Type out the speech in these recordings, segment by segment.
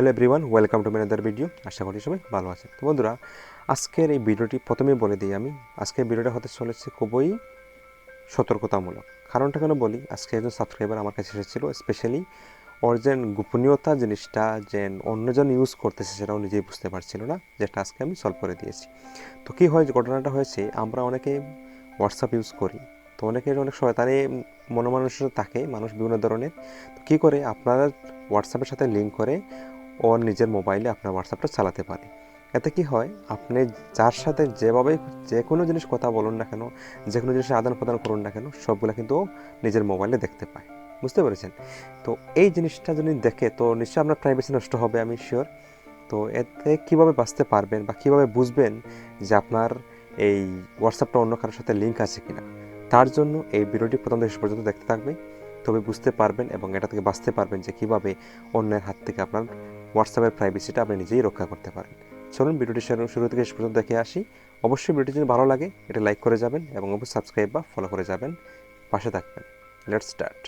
Hello everyone welcome to another video আশা করি সবাই ভালো আছেন। তো বন্ধুরা, আজকের এই ভিডিওটি প্রথমেই বলে দিই আমি, আজকের ভিডিওটা হতে চলেছে খুবই সতর্কতামূলক। কারণটা কেন বলি, আজকে একজন সাবস্ক্রাইবার আমার কাছে এসেছিল স্পেশালি ওর যে গোপনীয়তা জিনিসটা, যে অন্যজন ইউজ করতেছে সেটাও নিজেই বুঝতে পারছিল না, যেটা আজকে আমি সলভ করে দিয়েছি। তো কী হয়, ঘটনাটা হয়েছে, আমরা অনেকে হোয়াটসঅ্যাপ ইউজ করি, তো অনেকের অনেক সময় শয়তানি মনোমানসিকতা থাকে, মানুষ বিভিন্ন ধরনের। তো কী করে, আপনারা হোয়াটসঅ্যাপের সাথে লিঙ্ক করে ওর নিজের মোবাইলে আপনার হোয়াটসঅ্যাপটা চালাতে পারে। এতে কি হয়, আপনি যার সাথে যেভাবে যে কোনো জিনিস কথা বলুন না কেন যে কোনো জিনিসের আদান প্রদান করুন না কেন, সবগুলো কিন্তু ও নিজের মোবাইলে দেখতে পায়। বুঝতে পেরেছেন? তো এই জিনিসটা যদি দেখে, তো নিশ্চয়ই আপনার প্রাইভেসি নষ্ট হবে, আমি শিওর তো এতে কীভাবে বাঁচতে পারবেন বা কীভাবে বুঝবেন যে আপনার এই হোয়াটসঅ্যাপটা অন্য কারোর সাথে লিঙ্ক আছে কিনা? তার জন্য এই ভিডিওটি প্রথম থেকে শেষ পর্যন্ত দেখতে থাকবে। তবে বুঝতে পারবেন এবং এটা থেকে বাঁচতে পারবেন যে কীভাবে অন্যের হাত থেকে আপনার হোয়াটসঅ্যাপের প্রাইভেসিটা আপনি নিজেই রক্ষা করতে পারেন। চলুন ভিডিওটি শুরু থেকে শেষ পর্যন্ত দেখে আসি। অবশ্যই ভিডিওটি যদি ভালো লাগে, এটা লাইক করে যাবেন এবং অবশ্যই সাবস্ক্রাইব বা ফলো করে যাবেন। পাশে থাকবেন। লেটস স্টার্ট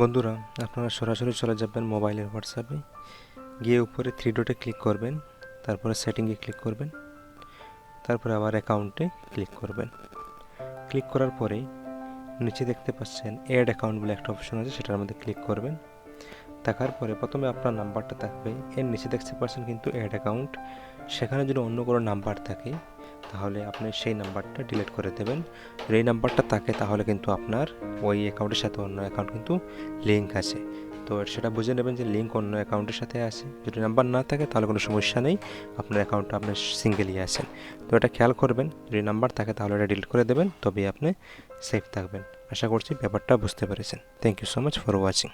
বন্ধুরা, আপনারা সরাসরি চলে যাবেন মোবাইলের হোয়াটসঅ্যাপে। গিয়ে উপরে থ্রি ডটে ক্লিক করবেন, তারপরে সেটিংয়ে ক্লিক করবেন, তারপরে আবার অ্যাকাউন্টে ক্লিক করবেন। ক্লিক করার পরে নিচে দেখতে পাচ্ছেন অ্যাড অ্যাকাউন্ট বলে একটা অপশন আছে, সেটার মধ্যে ক্লিক করবেন। দেখার পরে প্রথমে আপনার নাম্বারটা থাকবে। এর নিচে দেখতে পাচ্ছেন কিন্তু অ্যাড অ্যাকাউন্ট সেখানে যদি অন্য কোনো নাম্বার থাকে, তাহলে আপনি সেই নাম্বারটা ডিলিট করে দেবেন। আর এই নাম্বারটা থাকে, তাহলে কিন্তু আপনার ওই অ্যাকাউন্টের সাথে অন্য অ্যাকাউন্ট কিন্তু লিঙ্ক আছে। তো সেটা বুঝে নেবেন যে লিঙ্ক অন্য অ্যাকাউন্টের সাথে আছে। যদি নাম্বার না থাকে, তাহলে কোনো সমস্যা নেই। আপনার অ্যাকাউন্টটা আপনার সিঙ্গেলই আছেন তো এটা খেয়াল করবেন, যদি নাম্বার থাকে, তাহলে এটা ডিলিট করে দেবেন। তবেই আপনি সেফ থাকবেন। আশা করছি ব্যাপারটা বুঝতে পেরেছেন। Thank you so much for watching